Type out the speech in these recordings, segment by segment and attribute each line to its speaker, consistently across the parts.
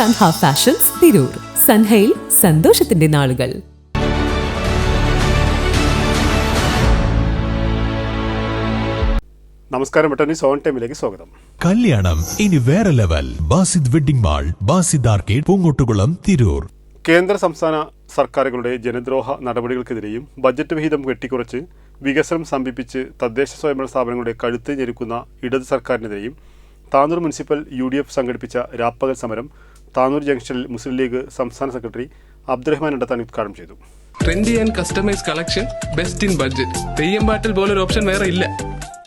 Speaker 1: Sanha fashions Tirur സൻഹയിൽ സന്തോഷത്തിന്റെ നാളുകൾ
Speaker 2: നമസ്കാരം ബട്ടണി സോൺ ടൈമിലേക്ക് സ്വാഗതം.
Speaker 3: കല്യാണം ഇനി വേറെ level. Basid wedding mall Basid arcade Poongottukulam Tirur.
Speaker 2: കേന്ദ്ര സംസ്ഥാന സർക്കാരുകളുടെ ജനദ്രോഹ നടപടികൾക്കെതിരെയും ബജറ്റ് വിഹിതം വെട്ടിക്കുറച്ച് വികസനം സമീപിച്ച് തദ്ദേശ സ്വയംഭരണ സ്ഥാപനങ്ങളുടെ കഴുത്ത് ഞെരുക്കുന്ന ഇടത് സർക്കാരിനെതിരെയും Tanur municipal U D F സംഘടിപ്പിച്ച രാപ്പകൽ സമരം താനൂർ ജംഗ്ഷനിൽ മുസ്ലിം ലീഗ് സംസ്ഥാന സെക്രട്ടറി അബ്ദുറഹ്മാൻ അടത്താൻ ഉദ്ഘാടനം ചെയ്തു.
Speaker 4: Trendy and customise collection best in budget Theyyampattil പോലൊരു ഓപ്ഷൻ വേറെ ഇല്ല.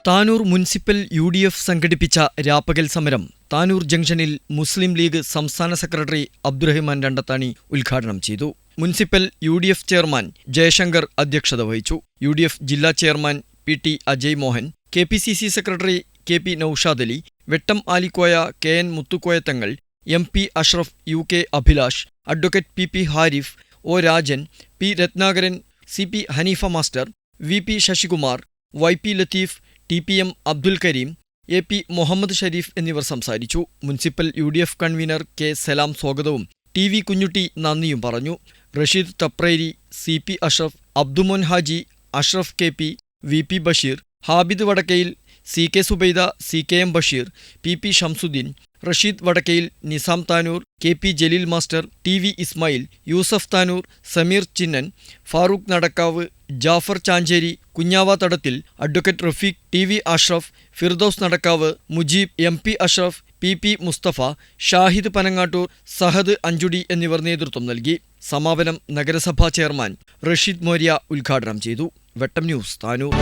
Speaker 5: Tanur municipal U D F സംഘടിപ്പിച്ച രാപ്പകൽ സമരം താനൂർ ജംഗ്ഷനിൽ മുസ്ലിം ലീഗ് സംസ്ഥാന സെക്രട്ടറി അബ്ദുറഹിമാൻ രണ്ടത്താണി ഉദ്ഘാടനം ചെയ്തു. Municipal U D F chairman Jayashankar അധ്യക്ഷത വഹിച്ചു. യു ഡി എഫ് ജില്ലാ chairman P T Ajay Mohan K P C C secretary K P Noushad Ali Vettam Alikoya K N Muthukoya Thangal M P Ashraf U K Abhilash advocate P P Harif O Rajan P Ratnakaran C P Haneefa master V P Sasikumar Y P Latheef T P M Abdul Kareem A P Muhammed Shareef എന്നിവർ സംസാരിച്ചു. Municipal U D F convener K Salam സ്വാഗതവും T V Kunhutty നന്ദിയും പറഞ്ഞു. Rasheed Thapreri C P Ashraf Abdumon Haji Ashraf K P V P Basheer Habid Vadakkayil C K Subaida C K M Basheer P P Shamsuddin Rasheed Vadakkayil Nizam Tanur K P Jaleel master T V Ismail Yusuf Tanur Sameer Chinnan Farooq Nadakkavu Jafar Chancheri Kunhava Thadathil advocate Rafeeq T V Ashraf Firdous Nadakkavu Mujeeb M P Ashraf P P Mustafa Shahid Panangattur Sahad Anchudi എന്നിവർ നേതൃത്വം നൽകി. സമാപനം നഗരസഭാ chairman Rasheed Morya ഉദ്ഘാടനം ചെയ്തു. Vettam news Tanur.